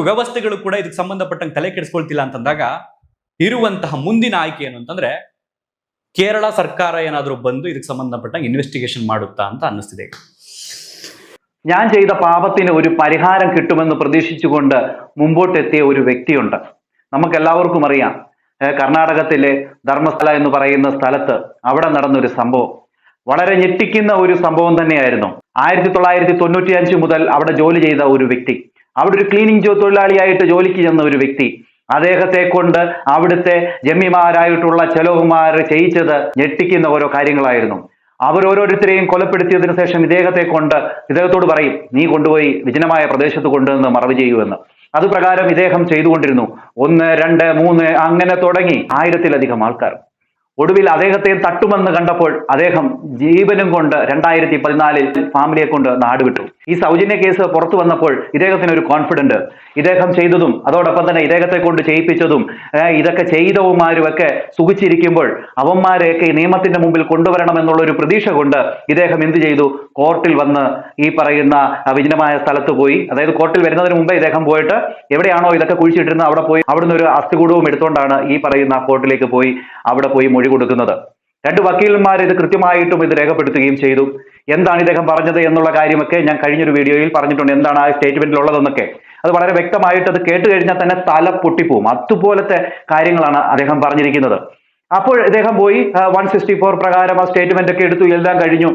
ವ್ಯವಸ್ಥೆಗಳು ಕೂಡ ಇದಕ್ಕೆ ಸಂಬಂಧಪಟ್ಟಂಗೆ ತಲೆ ಕೆಡಿಸ್ಕೊಳ್ತಿಲ್ಲ ಅಂತಂದಾಗ ಇರುವಂತಹ ಮುಂದಿನ ಆಯ್ಕೆ ಏನು ಅಂತಂದ್ರೆ ಕೇರಳ ಸರ್ಕಾರ ಏನಾದರೂ ಬಂದು ಇದಕ್ಕೆ ಸಂಬಂಧಪಟ್ಟಂಗೆ ಇನ್ವೆಸ್ಟಿಗೇಷನ್ ಮಾಡುತ್ತಾ ಅಂತ ಅನ್ನಿಸ್ತಿದೆ ಈಗ. ഞാൻ ചെയ്ത പാപത്തിന് ഒരു പരിഹാരം കിട്ടുമെന്ന് പ്രതീക്ഷിച്ചുകൊണ്ട് മുമ്പോട്ടെത്തിയ ഒരു വ്യക്തിയുണ്ട് നമുക്ക് എല്ലാവർക്കും അറിയാം ഏഹ് കർണാടകത്തിലെ ധർമ്മസ്ഥല എന്ന് പറയുന്ന സ്ഥലത്ത് അവിടെ നടന്നൊരു സംഭവം വളരെ ഞെട്ടിക്കുന്ന ഒരു സംഭവം തന്നെയായിരുന്നു ആയിരത്തി തൊള്ളായിരത്തി തൊണ്ണൂറ്റി അഞ്ച് മുതൽ അവിടെ ജോലി ചെയ്ത ഒരു വ്യക്തി അവിടെ ഒരു ക്ലീനിങ് തൊഴിലാളിയായിട്ട് ജോലിക്ക് ചെന്ന ഒരു വ്യക്തി. അദ്ദേഹത്തെ കൊണ്ട് അവിടുത്തെ ജമ്മിമാരായിട്ടുള്ള ചെലവുമാർ ചെയ്യിച്ചത് ഞെട്ടിക്കുന്ന ഓരോ കാര്യങ്ങളായിരുന്നു. അവർ ഓരോരുത്തരെയും കൊലപ്പെടുത്തിയതിനു ശേഷം ഇദ്ദേഹത്തെ കൊണ്ട് ഇദ്ദേഹത്തോട് പറയും നീ കൊണ്ടുപോയി വിജനമായ പ്രദേശത്ത് കൊണ്ടുവന്ന് മറവ് ചെയ്യുമെന്ന് അത് പ്രകാരം ഇദ്ദേഹം ചെയ്തുകൊണ്ടിരുന്നു. ഒന്ന് രണ്ട് മൂന്ന് അങ്ങനെ തുടങ്ങി ആയിരത്തിലധികം ആൾക്കാർ. ഒടുവിൽ അദ്ദേഹത്തെ തട്ടുമെന്ന് കണ്ടപ്പോൾ അദ്ദേഹം ജീവനും കൊണ്ട് രണ്ടായിരത്തി പതിനാലിൽ ഫാമിലിയെ കൊണ്ട് നാടുവിട്ടു ഈ സൗജന്യ കേസ് പുറത്തു വന്നപ്പോൾ ഇദ്ദേഹത്തിന് ഒരു കോൺഫിഡന്റ് ഇദ്ദേഹം ചെയ്തതും അതോടൊപ്പം തന്നെ ഇദ്ദേഹത്തെ കൊണ്ട് ചെയ്യിപ്പിച്ചതും ഇതൊക്കെ ചെയ്തവന്മാരും ഒക്കെ സുഖിച്ചിരിക്കുമ്പോൾ അവന്മാരെയൊക്കെ നിയമത്തിന്റെ മുമ്പിൽ കൊണ്ടുവരണം എന്നുള്ള ഒരു പ്രതീക്ഷ കൊണ്ട് ഇദ്ദേഹം എന്ത് ചെയ്തു? കോർട്ടിൽ വന്ന് ഈ പറയുന്ന വിജനമായ സ്ഥലത്ത് പോയി. അതായത് കോർട്ടിൽ വരുന്നതിന് മുമ്പേ ഇദ്ദേഹം പോയിട്ട് എവിടെയാണോ ഇതൊക്കെ കുഴിച്ചിട്ടിരുന്നത് അവിടെ പോയി അവിടുന്ന് ഒരു അസ്ഥികൂടവും എടുത്തുകൊണ്ടാണ് ഈ പറയുന്ന കോർട്ടിലേക്ക് പോയി അവിടെ പോയി മൊഴി കൊടുക്കുന്നത് രണ്ട് വക്കീലന്മാർ ഇത് കൃത്യമായിട്ടും ഇത് രേഖപ്പെടുത്തുകയും ചെയ്തു. എന്താണ് ഇദ്ദേഹം പറഞ്ഞത് എന്നുള്ള കാര്യമൊക്കെ ഞാൻ കഴിഞ്ഞൊരു വീഡിയോയിൽ പറഞ്ഞിട്ടുണ്ട്. എന്താണ് ആ സ്റ്റേറ്റ്മെന്റിൽ ഉള്ളതെന്നൊക്കെ അത് വളരെ വ്യക്തമായിട്ട് അത് കേട്ട് കഴിഞ്ഞാൽ തന്നെ തല പൊട്ടിപ്പോവും. അതുപോലത്തെ കാര്യങ്ങളാണ് അദ്ദേഹം പറഞ്ഞിരിക്കുന്നത്. അപ്പോൾ ഇദ്ദേഹം പോയി വൺ സിക്സ്റ്റി ഫോർ പ്രകാരം ആ സ്റ്റേറ്റ്മെന്റ് ഒക്കെ എടുത്തു. എല്ലാം കഴിഞ്ഞു.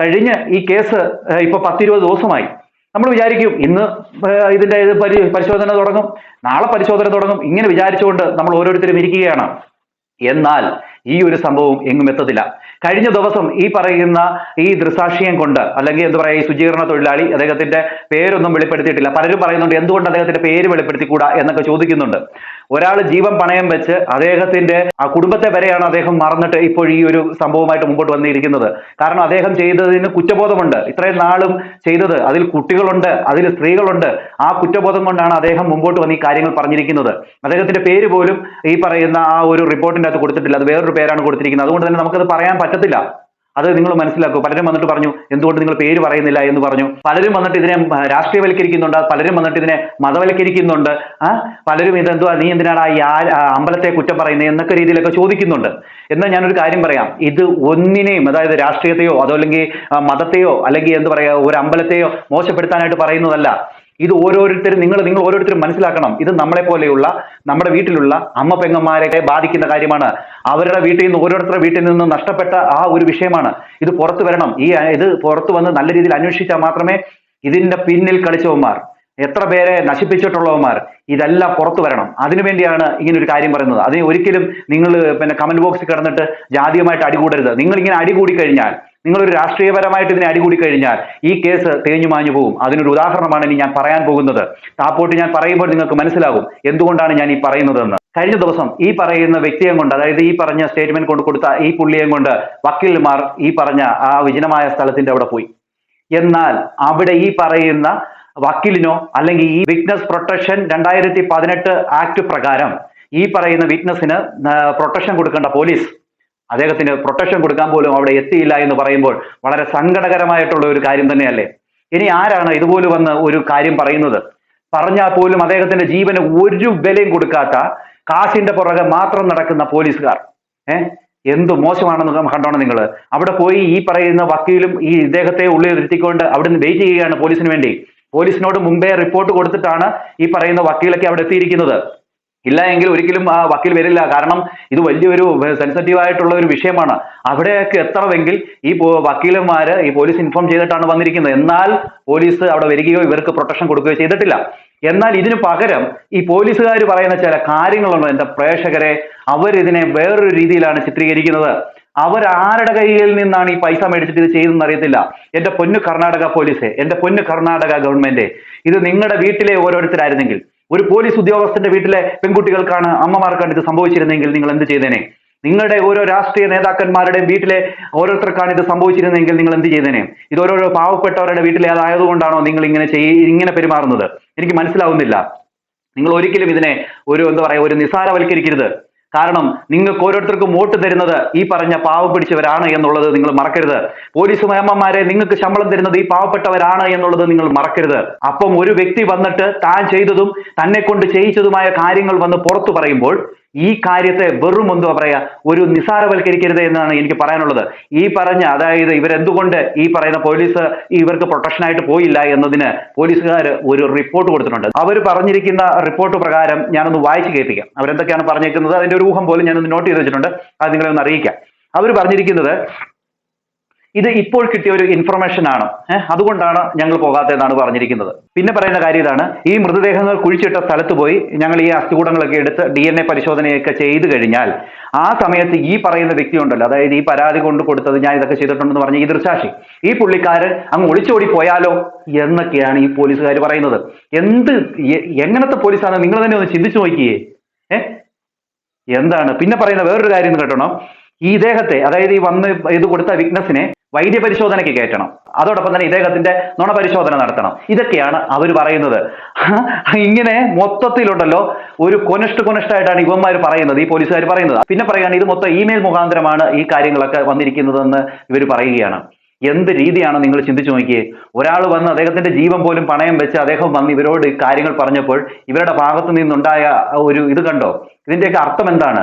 കഴിഞ്ഞ് ഈ കേസ് ഇപ്പൊ പത്തിരുപത് ദിവസമായി. നമ്മൾ വിചാരിക്കും ഇന്ന് ഇതിന്റെ ഇത് പരി പരിശോധന തുടങ്ങും. നാളെ പരിശോധന തുടങ്ങും. ഇങ്ങനെ വിചാരിച്ചുകൊണ്ട് നമ്മൾ ഓരോരുത്തരും ഇരിക്കുകയാണ്. എന്നാൽ ഈ ഒരു സംഭവം എങ്ങും എത്തത്തില്ല. കഴിഞ്ഞ ദിവസം ഈ പറയുന്ന ഈ ദൃസാക്ഷിയം കൊണ്ട് അല്ലെങ്കിൽ എന്താ പറയുക ഈ ശുചീകരണ തൊഴിലാളി അദ്ദേഹത്തിന്റെ പേരൊന്നും വെളിപ്പെടുത്തിയിട്ടില്ല. പലരും പറയുന്നുണ്ട് എന്തുകൊണ്ട് അദ്ദേഹത്തിന്റെ പേര് വെളിപ്പെടുത്തിക്കൂടാ എന്നൊക്കെ ചോദിക്കുന്നുണ്ട്. ഒരാൾ ജീവൻ പണയം വെച്ച് അദ്ദേഹത്തിന്റെ ആ കുടുംബത്തെ വരെയാണ് അദ്ദേഹം മറന്നിട്ട് ഇപ്പോൾ ഈ ഒരു സംഭവമായിട്ട് മുമ്പോട്ട് വന്നിരിക്കുന്നത്. കാരണം അദ്ദേഹം ചെയ്തതിന് കുറ്റബോധമുണ്ട്. ഇത്രയും നാളും ചെയ്തത്. അതിൽ കുട്ടികളുണ്ട് അതിൽ സ്ത്രീകളുണ്ട്. ആ കുറ്റബോധം കൊണ്ടാണ് അദ്ദേഹം മുമ്പോട്ട് വന്ന് ഈ കാര്യങ്ങൾ പറഞ്ഞിരിക്കുന്നത്. അദ്ദേഹത്തിന്റെ പേര് പോലും ഈ പറയുന്ന ആ ഒരു റിപ്പോർട്ടിന്റെ അകത്ത് കൊടുത്തിട്ടില്ല. അത് വേറൊരു പേരാണ് കൊടുത്തിരിക്കുന്നത്. അതുകൊണ്ട് തന്നെ നമുക്കത് പറയാൻ പറ്റത്തില്ല. അത് നിങ്ങൾ മനസ്സിലാക്കൂ പലരും വന്നിട്ട് പറഞ്ഞു എന്തുകൊണ്ട് നിങ്ങൾ പേര് പറയുന്നില്ല? എന്ന് പറഞ്ഞു. പലരും വന്നിട്ട് ഇതിനെ രാഷ്ട്രീയവൽക്കരിക്കുന്നുണ്ട്. പലരും വന്നിട്ട് ഇതിനെ മതവൽക്കരിക്കുന്നുണ്ട്. പലരും ഇതെന്തുവാ നീ എന്തിനാണ് ആ അമ്പലത്തെ കുറ്റം പറയുന്നത് എന്നൊക്കെ രീതിയിലൊക്കെ ചോദിക്കുന്നുണ്ട്. എന്നാൽ ഞാനൊരു കാര്യം പറയാം. ഇത് ഒന്നിനെയും അതായത് രാഷ്ട്രീയത്തെയോ അതോ അല്ലെങ്കിൽ മതത്തെയോ അല്ലെങ്കിൽ എന്ത് പറയുക ഒരു അമ്പലത്തെയോ മോശപ്പെടുത്താനായിട്ട് പറയുന്നതല്ല. ഇത് ഓരോരുത്തരും നിങ്ങൾ നിങ്ങൾ ഓരോരുത്തരും മനസ്സിലാക്കണം. ഇത് നമ്മളെ പോലെയുള്ള നമ്മുടെ വീട്ടിലുള്ള അമ്മ പെങ്ങന്മാരെ ബാധിക്കുന്ന കാര്യമാണ്. അവരുടെ വീട്ടിൽ നിന്ന് ഓരോരുത്തരുടെ വീട്ടിൽ നിന്ന് നഷ്ടപ്പെട്ട ആ ഒരു വിഷയമാണ്. ഇത് പുറത്തു വരണം. ഈ ഇത് പുറത്തു വന്ന് നല്ല രീതിയിൽ അന്വേഷിച്ചാൽ മാത്രമേ ഇതിന്റെ പിന്നിൽ കളിച്ചവന്മാർ എത്ര പേരെ നശിപ്പിച്ചിട്ടുള്ളവന്മാർ ഇതെല്ലാം പുറത്തു വരണം. അതിനുവേണ്ടിയാണ് ഇങ്ങനെ ഒരു കാര്യം പറയുന്നത്. അതിന് ഒരിക്കലും നിങ്ങൾ പിന്നെ കമന്റ് ബോക്സിൽ കിടന്നിട്ട് ജാതീയമായിട്ട് അടികൂടരുത്. നിങ്ങൾ ഇങ്ങനെ അടികൂടി കഴിഞ്ഞാൽ നിങ്ങളൊരു രാഷ്ട്രീയപരമായിട്ട് ഇതിനെ അടികൂടി കഴിഞ്ഞാൽ ഈ കേസ് തേഞ്ഞു മാഞ്ഞു പോകും അതിനൊരു ഉദാഹരണമാണ് ഇനി ഞാൻ പറയാൻ പോകുന്നത്. താപ്പോട്ട് ഞാൻ പറയുമ്പോൾ നിങ്ങൾക്ക് മനസ്സിലാകും എന്തുകൊണ്ടാണ് ഞാൻ ഈ പറയുന്നതെന്ന്. കഴിഞ്ഞ ദിവസം ഈ പറയുന്ന വ്യക്തിയെ കൊണ്ട് അതായത് ഈ പറഞ്ഞ സ്റ്റേറ്റ്മെന്റ് കൊണ്ട് കൊടുത്ത ഈ പുള്ളിയെ കൊണ്ട് വക്കീൽമാർ ഈ പറഞ്ഞ ആ വിജനമായ സ്ഥലത്തിന്റെ അവിടെ പോയി. എന്നാൽ അവിടെ ഈ പറയുന്ന വക്കീലിനോ അല്ലെങ്കിൽ ഈ വിറ്റ്നസ് പ്രൊട്ടക്ഷൻ രണ്ടായിരത്തി പതിനെട്ട് ആക്ട് പ്രകാരം ഈ പറയുന്ന വിറ്റ്നസിന് പ്രൊട്ടക്ഷൻ കൊടുക്കേണ്ട പോലീസ് അദ്ദേഹത്തിന് പ്രൊട്ടക്ഷൻ കൊടുക്കാൻ പോലും അവിടെ എത്തിയില്ല എന്ന് പറയുമ്പോൾ വളരെ സങ്കടകരമായിട്ടുള്ള ഒരു കാര്യം തന്നെയല്ലേ? ഇനി ആരാണ് ഇതുപോലെ വന്ന് ഒരു കാര്യം പറയുന്നത്? പറഞ്ഞാൽ പോലും അദ്ദേഹത്തിന്റെ ജീവന് ഒരു വിലയും കൊടുക്കാത്ത കാശിന്റെ പുറകെ മാത്രം നടക്കുന്ന പോലീസുകാർ. ഏഹ് എന്ത് മോശമാണെന്ന് കണ്ടോണം നിങ്ങൾ അവിടെ പോയി ഈ പറയുന്ന വക്കീലും ഈ ഇദ്ദേഹത്തെ ഉള്ളിൽ ഇരുത്തിക്കൊണ്ട് അവിടുന്ന് വെയിറ്റ് ചെയ്യുകയാണ് പോലീസിന് വേണ്ടി. പോലീസിനോട് മുമ്പേ റിപ്പോർട്ട് കൊടുത്തിട്ടാണ് ഈ പറയുന്ന വക്കീലൊക്കെ അവിടെ എത്തിയിരിക്കുന്നത്. ഇല്ല എങ്കിൽ ഒരിക്കലും ആ വക്കീൽ വരില്ല. കാരണം ഇത് വലിയൊരു സെൻസിറ്റീവ് ആയിട്ടുള്ള ഒരു വിഷയമാണ്. അവിടെയൊക്കെ എത്തണമെങ്കിൽ ഈ വക്കീലന്മാര് ഈ പോലീസ് ഇൻഫോം ചെയ്തിട്ടാണ് വന്നിരിക്കുന്നത്. എന്നാൽ പോലീസ് അവിടെ വരികയോ ഇവർക്ക് പ്രൊട്ടക്ഷൻ കൊടുക്കുകയോ ചെയ്തിട്ടില്ല. എന്നാൽ ഇതിന് പകരം ഈ പോലീസുകാർ പറയുന്ന ചില കാര്യങ്ങളുണ്ട് എന്റെ പ്രേക്ഷകരെ. അവരിതിനെ വേറൊരു രീതിയിലാണ് ചിത്രീകരിക്കുന്നത്. അവർ ആരുടെ കയ്യിൽ നിന്നാണ് ഈ പൈസ മേടിച്ചിട്ട് ഇത് ചെയ്തെന്ന് അറിയത്തില്ല. എന്റെ പൊന്നു കർണാടക പോലീസ് എന്റെ പൊന്നു കർണാടക ഗവൺമെന്റ് ഇത് നിങ്ങളുടെ വീട്ടിലെ ഓരോരുത്തരായിരുന്നെങ്കിൽ ഒരു പോലീസ് ഉദ്യോഗസ്ഥന്റെ വീട്ടിലെ പെൺകുട്ടികൾക്കാണ് അമ്മമാർക്കാണ് ഇത് സംഭവിച്ചിരുന്നെങ്കിൽ നിങ്ങൾ എന്ത് ചെയ്തേനെ? നിങ്ങളുടെ ഓരോ രാഷ്ട്രീയ നേതാക്കന്മാരുടെയും വീട്ടിലെ ഓരോരുത്തർക്കാണ് ഇത് സംഭവിച്ചിരുന്നെങ്കിൽ നിങ്ങൾ എന്ത് ചെയ്തേനെ? ഇത് ഓരോരോ പാവപ്പെട്ടവരുടെ വീട്ടിലെ അതായതുകൊണ്ടാണോ നിങ്ങൾ ഇങ്ങനെ ചെയ് ഇങ്ങനെ പെരുമാറുന്നത്? എനിക്ക് മനസ്സിലാവുന്നില്ല. നിങ്ങൾ ഒരിക്കലും ഇതിനെ ഒരു എന്താ പറയാ ഒരു നിസാരവൽക്കരിക്കരുത്. കാരണം നിങ്ങൾക്ക് ഓരോരുത്തർക്കും വോട്ട് തരുന്നത് ഈ പറഞ്ഞ പാവം പിടിച്ചവരാണ് എന്നുള്ളത് നിങ്ങൾ മറക്കരുത്. പോലീസ് മേമ്മമാരെ നിങ്ങൾക്ക് ശമ്പളം തരുന്നത് ഈ പാവപ്പെട്ടവരാണ് എന്നുള്ളത് നിങ്ങൾ മറക്കരുത്. അപ്പം ഒരു വ്യക്തി വന്നിട്ട് താൻ ചെയ്തതും തന്നെ കൊണ്ട് ചെയ്യിച്ചതുമായ കാര്യങ്ങൾ വന്ന് പുറത്തു പറയുമ്പോൾ ഈ കാര്യത്തെ വെറും എന്തുവാ പറയുക? ഒരു നിസാരവൽക്കരിക്കരുത് എന്നാണ് എനിക്ക് പറയാനുള്ളത്. ഈ പറഞ്ഞ അതായത് ഇവരെന്തുകൊണ്ട് ഈ പറയുന്ന പോലീസ് ഇവർക്ക് പ്രൊട്ടക്ഷനായിട്ട് പോയില്ല എന്നതിന് പോലീസുകാർ ഒരു റിപ്പോർട്ട് കൊടുത്തിട്ടുണ്ട്. അവർ പറഞ്ഞിരിക്കുന്ന റിപ്പോർട്ട് പ്രകാരം ഞാനൊന്ന് വായിച്ചു കേൾപ്പിക്കാം. അവരെന്തൊക്കെയാണ് പറഞ്ഞിരിക്കുന്നത് അതിന്റെ ഒരു ഊഹം പോലും ഞാനൊന്ന് നോട്ട് ചെയ്ത് വെച്ചിട്ടുണ്ട്. അത് നിങ്ങളെ ഒന്ന് അറിയിക്കാം. അവർ പറഞ്ഞിരിക്കുന്നത് ഇത് ഇപ്പോൾ കിട്ടിയ ഒരു ഇൻഫർമേഷൻ ആണ്. അതുകൊണ്ടാണ് ഞങ്ങൾ പോകാത്തതെന്നാണ് പറഞ്ഞിരിക്കുന്നത്. പിന്നെ പറയുന്ന കാര്യം ഇതാണ്. ഈ മൃതദേഹങ്ങൾ കുഴിച്ചിട്ട സ്ഥലത്ത് പോയി ഞങ്ങൾ ഈ അസ്ഥികൂടങ്ങളൊക്കെ എടുത്ത് ഡി എൻ എ പരിശോധനയൊക്കെ ചെയ്തു കഴിഞ്ഞാൽ ആ സമയത്ത് ഈ പറയുന്ന വ്യക്തി ഉണ്ടല്ലോ അതായത് ഈ പരാതി കൊണ്ട് കൊടുത്തത് ഞാൻ ഇതൊക്കെ ചെയ്തിട്ടുണ്ടെന്ന് പറഞ്ഞ ഈ ദൃശാക്ഷി ഈ പുള്ളിക്കാരൻ അങ്ങ് ഒളിച്ചോടി പോയാലോ എന്നൊക്കെയാണ് ഈ പോലീസുകാർ പറയുന്നത്. എന്ത് എങ്ങനത്തെ പോലീസാണ്? നിങ്ങൾ തന്നെ ഒന്ന് ചിന്തിച്ചു നോക്കിയേ. എന്താണ്? പിന്നെ പറയുന്ന വേറൊരു കാര്യം എന്ന് കേട്ടണം. ഈ ഇദ്ദേഹത്തെ അതായത് ഈ വന്ന് ഇത് കൊടുത്ത വിറ്റ്നസിനെ വൈദ്യ പരിശോധനയ്ക്ക് കയറ്റണം. അതോടൊപ്പം തന്നെ ഇദ്ദേഹത്തിന്റെ നുണ പരിശോധന നടത്തണം. ഇതൊക്കെയാണ് അവർ പറയുന്നത്. ഇങ്ങനെ മൊത്തത്തിലുണ്ടല്ലോ. ഒരു കൊനഷ്ട കൊനിഷ്ടായിട്ടാണ് ഇവന്മാർ പറയുന്നത് ഈ പോലീസുകാർ പറയുന്നത്. പിന്നെ പറയുകയാണ് ഇത് മൊത്തം ഇമെയിൽ മുഖാന്തരമാണ് ഈ കാര്യങ്ങളൊക്കെ വന്നിരിക്കുന്നതെന്ന് ഇവർ പറയുകയാണ്. എന്ത് രീതിയാണ് നിങ്ങൾ ചിന്തിച്ചു നോക്കിയേ? ഒരാൾ വന്ന് അദ്ദേഹത്തിന്റെ ജീവൻ പോലും പണയം വെച്ച് അദ്ദേഹം വന്ന് ഇവരോട് കാര്യങ്ങൾ പറഞ്ഞപ്പോൾ ഇവരുടെ ഭാഗത്തു നിന്നുണ്ടായ ഒരു ഇത് കണ്ടോ? ഇതിന്റെയൊക്കെ അർത്ഥം എന്താണ്?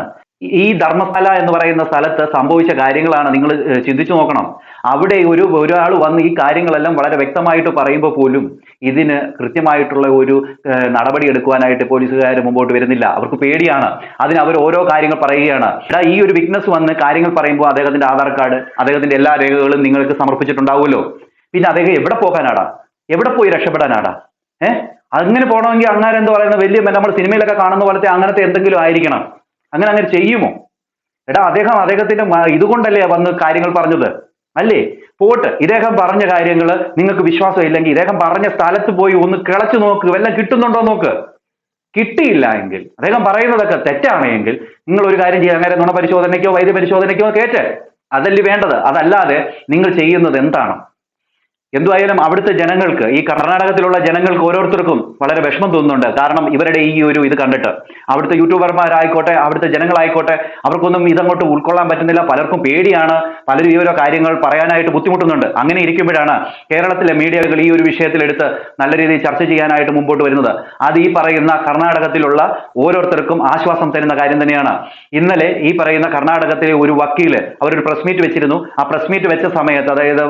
ഈ ധർമ്മസ്ഥല എന്ന് പറയുന്ന സ്ഥലത്ത് സംഭവിച്ച കാര്യങ്ങളാണ് നിങ്ങൾ ചിന്തിച്ചു നോക്കണം. അവിടെ ഒരു ഒരാൾ വന്ന് ഈ കാര്യങ്ങളെല്ലാം വളരെ വ്യക്തമായിട്ട് പറയുമ്പോൾ പോലും ഇതിന് കൃത്യമായിട്ടുള്ള ഒരു നടപടി എടുക്കുവാനായിട്ട് പോലീസുകാർ മുമ്പോട്ട് വരുന്നില്ല. അവർക്ക് പേടിയാണ്. അതിന് അവർ ഓരോ കാര്യങ്ങൾ പറയുകയാണ്. ഈ ഒരു വിക്നസ് വന്ന് കാര്യങ്ങൾ പറയുമ്പോൾ അദ്ദേഹത്തിന്റെ ആധാർ കാർഡ് അദ്ദേഹത്തിന്റെ എല്ലാ രേഖകളും നിങ്ങൾക്ക് സമർപ്പിച്ചിട്ടുണ്ടാവുമല്ലോ. പിന്നെ അദ്ദേഹം എവിടെ പോകാനാടാ? എവിടെ പോയി രക്ഷപ്പെടാനാടാ? ഏഹ് അങ്ങനെ പോകണമെങ്കിൽ അങ്ങനെ എന്ന് പറയുന്ന വലിയ നമ്മൾ സിനിമയിലൊക്കെ കാണുന്ന പോലത്തെ അങ്ങനത്തെ എന്തെങ്കിലും ആയിരിക്കണം. അങ്ങനെ അങ്ങനെ ചെയ്യുമോ? എടാ അദ്ദേഹം അദ്ദേഹത്തിന്റെ ഇതുകൊണ്ടല്ലേ വന്ന് കാര്യങ്ങൾ പറഞ്ഞത്? അല്ലേ? പോട്ട് ഇദ്ദേഹം പറഞ്ഞ കാര്യങ്ങൾ നിങ്ങൾക്ക് വിശ്വാസം ഇല്ലെങ്കിൽ ഇദ്ദേഹം പറഞ്ഞ സ്ഥലത്ത് പോയി ഒന്ന് കിളച്ചു നോക്ക് വല്ല കിട്ടുന്നുണ്ടോ നോക്ക്? കിട്ടിയില്ല എങ്കിൽ അദ്ദേഹം പറയുന്നതൊക്കെ തെറ്റാണ് എങ്കിൽ നിങ്ങൾ ഒരു കാര്യം ചെയ്യുക അങ്ങനെ നുണ പരിശോധനയ്ക്കോ വൈദ്യ പരിശോധനയ്ക്കോ കേറ്റ്. അതല്ലേ വേണ്ടത്? അതല്ലാതെ നിങ്ങൾ ചെയ്യുന്നത് എന്താണ്? എന്തുവായാലും അവിടുത്തെ ജനങ്ങൾക്ക് ഈ കർണാടകത്തിലുള്ള ജനങ്ങൾക്ക് ഓരോരുത്തർക്കും വളരെ വിഷമം തോന്നുന്നുണ്ട്. കാരണം ഇവരുടെ ഈ ഒരു ഇത് കണ്ടിട്ട്. അവിടുത്തെ യൂട്യൂബർമാരായിക്കോട്ടെ അവിടുത്തെ ജനങ്ങളായിക്കോട്ടെ അവർക്കൊന്നും ഇതങ്ങോട്ട് ഉൾക്കൊള്ളാൻ പറ്റുന്നില്ല. പലർക്കും പേടിയാണ്. പലരും ഈ ഓരോ കാര്യങ്ങൾ പറയാനായിട്ട് ബുദ്ധിമുട്ടുന്നുണ്ട്. അങ്ങനെ ഇരിക്കുമ്പോഴാണ് കേരളത്തിലെ മീഡിയകൾ ഈ ഒരു വിഷയത്തിലെടുത്ത് നല്ല രീതിയിൽ ചർച്ച ചെയ്യാനായിട്ട് മുമ്പോട്ട് വരുന്നത്. അത് ഈ പറയുന്ന കർണാടകത്തിലുള്ള ഓരോരുത്തർക്കും ആശ്വാസം തരുന്ന കാര്യം തന്നെയാണ്. ഇന്നലെ ഈ പറയുന്ന കർണാടകത്തിലെ ഒരു വക്കീൽ അവരൊരു പ്രസ് മീറ്റ് വെച്ചിരുന്നു. ആ പ്രസ് മീറ്റ് വെച്ച സമയത്ത് അതായത്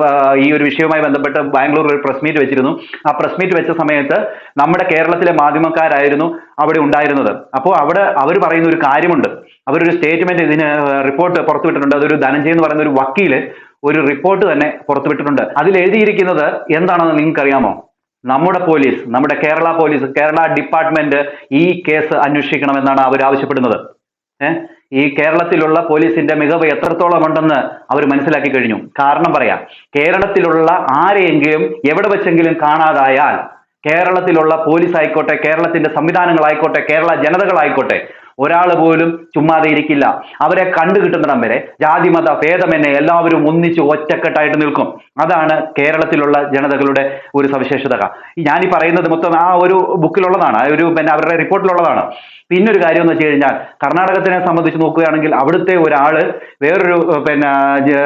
ഈ ഒരു വിഷയവുമായി ബന്ധപ്പെട്ട് ബാംഗ്ലൂരിൽ ഒരു പ്രസ് മീറ്റ് വെച്ചിരുന്നു. ആ പ്രസ് മീറ്റ് വെച്ച സമയത്ത് നമ്മുടെ കേരളത്തിലെ മാധ്യമക്കാരായിരുന്നു അവിടെ ഉണ്ടായിരുന്നത്. അപ്പോൾ അവിടെ അവർ പറയുന്ന ഒരു കാര്യമുണ്ട്. അവരൊരു സ്റ്റേറ്റ്മെന്റ് ഇതിന് റിപ്പോർട്ട് പുറത്തുവിട്ടിട്ടുണ്ട്. അതൊരു ധനഞ്ജയ് എന്ന് പറയുന്ന ഒരു വക്കീൽ ഒരു റിപ്പോർട്ട് തന്നെ പുറത്തുവിട്ടിട്ടുണ്ട്. അതിൽ എഴുതിയിരിക്കുന്നത് എന്താണെന്ന് നിങ്ങൾക്ക് അറിയാമോ നമ്മുടെ പോലീസ് നമ്മുടെ കേരള പോലീസ് കേരള ഡിപ്പാർട്ട്മെന്റ് ഈ കേസ് അന്വേഷിക്കണം എന്നാണ് അവർ ആവശ്യപ്പെടുന്നത്. ഏഹ് ഈ കേരളത്തിലുള്ള പോലീസിന്റെ മികവ് എത്രത്തോളം ഉണ്ടെന്ന് അവർ മനസ്സിലാക്കി കഴിഞ്ഞു. കാരണം പറയാം കേരളത്തിലുള്ള ആരെയെങ്കിലും എവിടെ വെച്ചെങ്കിലും കാണാതായാൽ കേരളത്തിലുള്ള പോലീസ് ആയിക്കോട്ടെ കേരളത്തിന്റെ സംവിധാനങ്ങളായിക്കോട്ടെ കേരള ജനതകളായിക്കോട്ടെ ഒരാൾ പോലും ചുമ്മാതെ ഇരിക്കില്ല. അവരെ കണ്ടു കിട്ടുന്നിടം വരെ ജാതിമത ഭേദമെന്നെ എല്ലാവരും ഒന്നിച്ച് ഒറ്റക്കെട്ടായിട്ട് നിൽക്കും. അതാണ് കേരളത്തിലുള്ള ജനതകളുടെ ഒരു സവിശേഷത. ഞാൻ ഈ പറയുന്നത് മൊത്തം ആ ഒരു ബുക്കിലുള്ളതാണ്. ആ ഒരു പിന്നെ അവരുടെ റിപ്പോർട്ടിലുള്ളതാണ്. പിന്നെ ഒരു കാര്യം എന്ന് വെച്ച് കഴിഞ്ഞാൽ കർണാടകത്തിനെ സംബന്ധിച്ച് നോക്കുകയാണെങ്കിൽ അവിടുത്തെ ഒരാൾ വേറൊരു പിന്നെ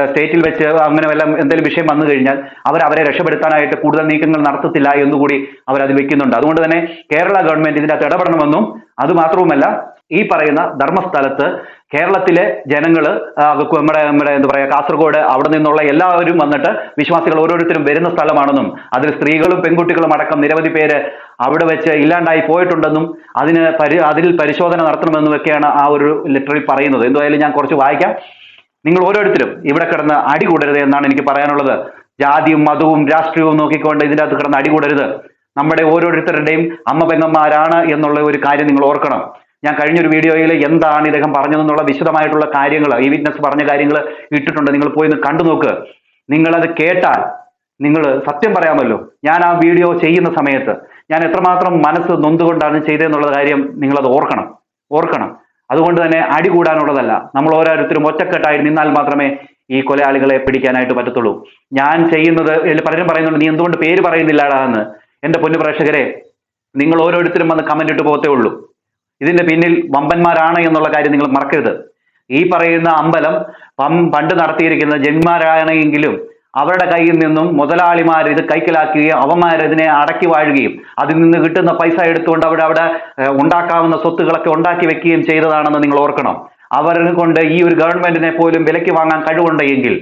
സ്റ്റേറ്റിൽ വെച്ച് അങ്ങനെ വല്ല എന്തെങ്കിലും വിഷയം വന്നു കഴിഞ്ഞാൽ അവർ അവരെ രക്ഷപ്പെടുത്താനായിട്ട് കൂടുതൽ നീക്കങ്ങൾ നടത്തത്തില്ല എന്നുകൂടി അവർ അത് വെക്കുന്നുണ്ട്. അതുകൊണ്ട് തന്നെ കേരള ഗവൺമെന്റ് ഇതിനകത്ത് ഇടപെടണമെന്നും അത് മാത്രവുമല്ല ഈ പറയുന്ന ധർമ്മസ്ഥലത്ത് കേരളത്തിലെ ജനങ്ങൾ നമ്മുടെ നമ്മുടെ എന്താ പറയുക കാസർഗോഡ് അവിടെ നിന്നുള്ള എല്ലാവരും വന്നിട്ട് വിശ്വാസികൾ ഓരോരുത്തരും വരുന്ന സ്ഥലമാണെന്നും അതിൽ സ്ത്രീകളും പെൺകുട്ടികളും അടക്കം നിരവധി പേര് അവിടെ വെച്ച് ഇല്ലാണ്ടായി പോയിട്ടുണ്ടെന്നും അതിന് പരി അതിൽ പരിശോധന നടത്തണമെന്നും ഒക്കെയാണ് ആ ഒരു ലെറ്ററിൽ പറയുന്നത്. എന്തായാലും ഞാൻ കുറച്ച് വായിക്കാം. നിങ്ങൾ ഓരോരുത്തരും ഇവിടെ കിടന്ന് അടി കൂടരുത് എന്നാണ് എനിക്ക് പറയാനുള്ളത്. ജാതിയും മതവും രാഷ്ട്രീയവും നോക്കിക്കൊണ്ട് ഇതിന്റെ അകത്ത് കിടന്ന് അടി കൂടരുത്. നമ്മുടെ ഓരോരുത്തരുടെയും അമ്മ പെങ്ങന്മാരാണ് എന്നുള്ള ഒരു കാര്യം നിങ്ങൾ ഓർക്കണം. ഞാൻ കഴിഞ്ഞൊരു വീഡിയോയിൽ എന്താണ് ഇദ്ദേഹം പറഞ്ഞതെന്നുള്ള വിശദമായിട്ടുള്ള കാര്യങ്ങൾ ഈ വിറ്റ്നസ് പറഞ്ഞ കാര്യങ്ങൾ ഇട്ടിട്ടുണ്ട്. നിങ്ങൾ പോയി ഒന്ന് കണ്ടു നോക്ക്. നിങ്ങളത് കേട്ടാൽ നിങ്ങൾ സത്യം പറയാമല്ലോ. ഞാൻ ആ വീഡിയോ ചെയ്യുന്ന സമയത്ത് ഞാൻ എത്രമാത്രം മനസ്സ് നൊന്തുകൊണ്ടാണ് ചെയ്തതെന്നുള്ള കാര്യം നിങ്ങളത് ഓർക്കണം. ഓർക്കണം. അതുകൊണ്ട് തന്നെ അടി കൂടാനുള്ളതല്ല. നമ്മൾ ഓരോരുത്തരും ഒറ്റക്കെട്ടായി നിന്നാൽ മാത്രമേ ഈ കൊലയാളികളെ പിടിക്കാനായിട്ട് പറ്റത്തുള്ളൂ. ഞാൻ ചെയ്യുന്നത് പലരും പറയുന്നുണ്ട് നീ എന്തുകൊണ്ട് പേര് പറയുന്നില്ലാടാ എന്ന്. എന്റെ പൊന്നു പ്രേക്ഷകരെ നിങ്ങൾ ഓരോരുത്തരും വന്ന് കമന്റ് ഇട്ട് പോകത്തേ ഉള്ളൂ. ഇതിന്റെ പിന്നിൽ വമ്പന്മാരാണ് എന്നുള്ള കാര്യം നിങ്ങൾ മറക്കരുത്. ഈ പറയുന്ന അമ്പലം പണ്ട് നടത്തിയിരിക്കുന്ന ജന്മാരാണെങ്കിലും അവരുടെ കയ്യിൽ നിന്നും മുതലാളിമാർ ഇത് കൈക്കലാക്കുകയും അവന്മാർ ഇതിനെ അടക്കി വാഴുകയും അതിൽ നിന്ന് കിട്ടുന്ന പൈസ എടുത്തുകൊണ്ട് അവിടെ അവിടെ ഉണ്ടാക്കാവുന്ന സ്വത്തുകളൊക്കെ ഉണ്ടാക്കി വെക്കുകയും ചെയ്തതാണെന്ന് നിങ്ങൾ ഓർക്കണം. അവരെ കൊണ്ട് ഈ ഒരു ഗവൺമെന്റിനെ പോലും വിലയ്ക്ക് വാങ്ങാൻ കഴിവുണ്ടെങ്കിൽ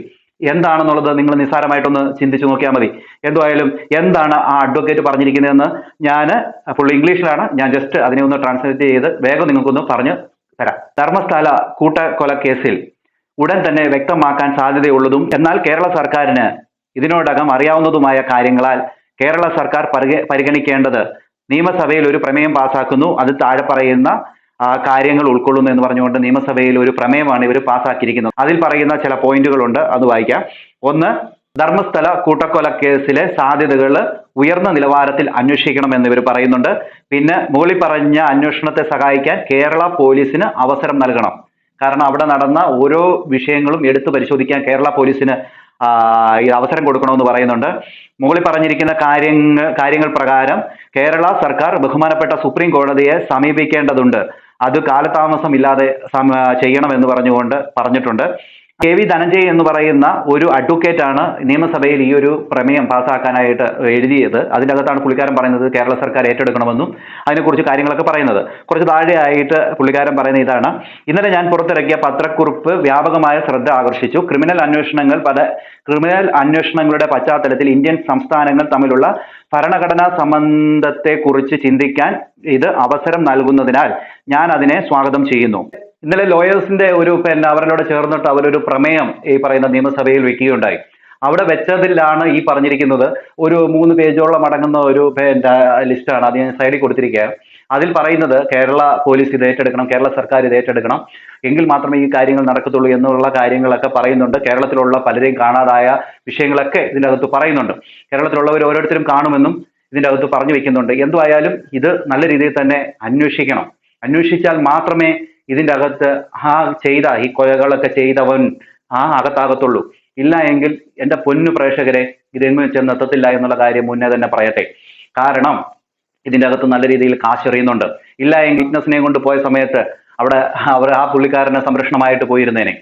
എന്താണെന്നുള്ളത് നിങ്ങൾ നിസ്സാരമായിട്ടൊന്ന് ചിന്തിച്ചു നോക്കിയാൽ മതി. എന്തുമായാലും എന്താണ് ആ അഡ്വക്കേറ്റ് പറഞ്ഞിരിക്കുന്നതെന്ന് ഞാൻ ഫുൾ ഇംഗ്ലീഷിലാണ് ഞാൻ ജസ്റ്റ് അതിനെ ഒന്ന് ട്രാൻസ്ലേറ്റ് ചെയ്ത് വേഗം നിങ്ങൾക്കൊന്ന് പറഞ്ഞു തരാം. ധർമ്മസ്ഥല കൂട്ടക്കൊല കേസിൽ ഉടൻ തന്നെ വ്യക്തമാക്കാൻ സാധ്യതയുള്ളതും എന്നാൽ കേരള സർക്കാരിന് ഇതിനോടകം അറിയാവുന്നതുമായ കാര്യങ്ങളാൽ കേരള സർക്കാർ പരിഗ- പരിഗണിക്കേണ്ടത് നിയമസഭയിൽ ഒരു പ്രമേയം പാസാക്കുന്നു. അത് താഴെ പറയുന്ന കാര്യങ്ങൾ ഉൾക്കൊള്ളുന്നു എന്ന് പറഞ്ഞുകൊണ്ട് നിയമസഭയിൽ ഒരു പ്രമേയമാണ് ഇവർ പാസാക്കിയിരിക്കുന്നത് അതിൽ പറയുന്ന ചില പോയിന്റുകളുണ്ട് അത് വായിക്കാം. ഒന്ന് ധർമ്മസ്ഥല കൂട്ടക്കൊല കേസിലെ സാധ്യതകൾ ഉയർന്ന നിലവാരത്തിൽ അന്വേഷിക്കണമെന്ന് ഇവർ പറയുന്നുണ്ട്. പിന്നെ മുകളിൽ പറഞ്ഞ അന്വേഷണത്തെ സഹായിക്കാൻ കേരള പോലീസിന് അവസരം നൽകണം. കാരണം അവിടെ നടന്ന ഓരോ വിഷയങ്ങളും എടുത്തു പരിശോധിക്കാൻ കേരള പോലീസിന് ആ, ഈ അവസരം കൊടുക്കണമെന്ന് പറയുന്നുണ്ട്. മുകളിൽ പറഞ്ഞിരിക്കുന്ന കാര്യങ്ങൾ കാര്യങ്ങൾ പ്രകാരം കേരള സർക്കാർ ബഹുമാനപ്പെട്ട സുപ്രീം കോടതിയെ സമീപിക്കേണ്ടതുണ്ട്. അത് കാലതാമസമില്ലാതെ ചെയ്യണം ചെയ്യണമെന്ന് പറഞ്ഞുകൊണ്ട് പറഞ്ഞിട്ടുണ്ട്. കെ വി ധനഞ്ജയ് എന്ന് പറയുന്ന ഒരു അഡ്വക്കേറ്റ് ആണ് നിയമസഭയിൽ ഈ ഒരു പ്രമേയം പാസ്സാക്കാനായിട്ട് എഴുതിയത്. അതിന്റെ അകത്താണ് പുള്ളിക്കാരൻ പറയുന്നത് കേരള സർക്കാർ ഏറ്റെടുക്കണമെന്നും അതിനെക്കുറിച്ച് കാര്യങ്ങളൊക്കെ പറയുന്നത്. കുറച്ച് താഴെയായിട്ട് പുള്ളിക്കാരൻ പറയുന്ന ഇതാണ്. ഇന്നലെ ഞാൻ പുറത്തിറക്കിയ പത്രക്കുറിപ്പ് വ്യാപകമായ ശ്രദ്ധ ആകർഷിച്ചു. ക്രിമിനൽ അന്വേഷണങ്ങൾ പല ക്രിമിനൽ അന്വേഷണങ്ങളുടെ പശ്ചാത്തലത്തിൽ ഇന്ത്യൻ സംസ്ഥാനങ്ങൾ തമ്മിലുള്ള ഭരണഘടനാ സംബന്ധത്തെക്കുറിച്ച് ചിന്തിക്കാൻ ഇത് അവസരം നൽകുന്നതിനാൽ ഞാൻ അതിനെ സ്വാഗതം ചെയ്യുന്നു. ഇന്നലെ ലോയേഴ്സിന്റെ ഒരു പിന്നെ അവരോട് ചേർന്നിട്ട് അവരൊരു പ്രമേയം ഈ പറയുന്ന നിയമസഭയിൽ വെക്കുകയുണ്ടായി. അവിടെ വെച്ചതിലാണ് ഈ പറഞ്ഞിരിക്കുന്നത്. ഒരു മൂന്ന് പേജോളം അടങ്ങുന്ന ഒരു പിന്നെ ലിസ്റ്റാണ് അത് ഞാൻ സൈഡിൽ കൊടുത്തിരിക്കുകയാണ്. അതിൽ പറയുന്നത് കേരള പോലീസ് ഇത് ഏറ്റെടുക്കണം കേരള സർക്കാർ ഇത് ഏറ്റെടുക്കണം എങ്കിൽ മാത്രമേ ഈ കാര്യങ്ങൾ നടക്കത്തുള്ളൂ എന്നുള്ള കാര്യങ്ങളൊക്കെ പറയുന്നുണ്ട്. കേരളത്തിലുള്ള പലരെയും കാണാതായ വിഷയങ്ങളൊക്കെ ഇതിന്റെ അകത്ത് പറയുന്നുണ്ട്. കേരളത്തിലുള്ളവർ ഓരോരുത്തരും കാണുമെന്നും ഇതിന്റെ അകത്ത് പറഞ്ഞു വെക്കുന്നുണ്ട്. എന്തുമായാലും ഇത് നല്ല രീതിയിൽ തന്നെ അന്വേഷിക്കണം. അന്വേഷിച്ചാൽ മാത്രമേ ഇതിന്റെ അകത്ത് ആ ചെയ്ത ഈ കൊലകളൊക്കെ ചെയ്തവൻ ആ അകത്താകത്തുള്ളൂ. ഇല്ല എങ്കിൽ എന്റെ പൊന്നു പ്രേക്ഷകരെ ഇതെങ്ങും ചെന്നെത്തത്തില്ല എന്നുള്ള കാര്യം മുന്നേ തന്നെ പറയട്ടെ. കാരണം ഇതിന്റെ അകത്ത് നല്ല രീതിയിൽ കാശെറിയുന്നുണ്ട് ഇല്ല എങ്കിൽ വിറ്റ്നസിനെ കൊണ്ട് പോയ സമയത്ത് അവിടെ അവർ ആ പുള്ളിക്കാരനെ സംരക്ഷണമായിട്ട് പോയിരുന്നേനെ.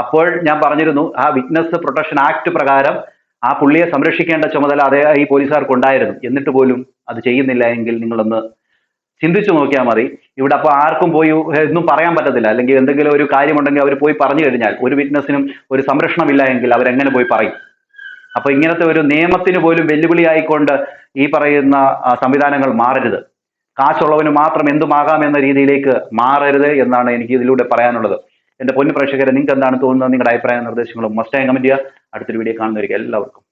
അപ്പോൾ ഞാൻ പറഞ്ഞിരുന്നു ആ വിറ്റ്നസ് പ്രൊട്ടക്ഷൻ ആക്ട് പ്രകാരം ആ പുള്ളിയെ സംരക്ഷിക്കേണ്ട ചുമതല അതേ ഈ പോലീസുകാർക്ക് ഉണ്ടായിരുന്നു. എന്നിട്ട് പോലും അത് ചെയ്യുന്നില്ല എങ്കിൽ നിങ്ങളൊന്ന് ചിന്തിച്ചു നോക്കിയാൽ മതി. ഇവിടെ അപ്പോൾ ആർക്കും പോയി ഒന്നും പറയാൻ പറ്റത്തില്ല. അല്ലെങ്കിൽ എന്തെങ്കിലും ഒരു കാര്യമുണ്ടെങ്കിൽ അവർ പോയി പറഞ്ഞു കഴിഞ്ഞാൽ ഒരു വിറ്റ്നസിനും ഒരു സംരക്ഷണമില്ല എങ്കിൽ അവരെങ്ങനെ പോയി പറയും? അപ്പൊ ഇങ്ങനത്തെ ഒരു നിയമത്തിന് പോലും വെല്ലുവിളി വെല്ലുവിളിയായിക്കൊണ്ട് ഈ പറയുന്ന സംവിധാനങ്ങൾ മാറരുത്. കാശുള്ളവന് മാത്രം എന്തുമാകാം എന്ന രീതിയിലേക്ക് മാറരുത് എന്നാണ് എനിക്ക് ഇതിലൂടെ പറയാനുള്ളത്. എന്റെ പൊന്നു പ്രേക്ഷകരെ നിങ്ങൾക്ക് എന്താണ് തോന്നുന്നത്? നിങ്ങളുടെ അഭിപ്രായ നിർദ്ദേശങ്ങളും മസ്റ്റായി കമന്റ് ചെയ്യുക. അടുത്തൊരു വീഡിയോ കാണുന്നവരിക്കും എല്ലാവർക്കും.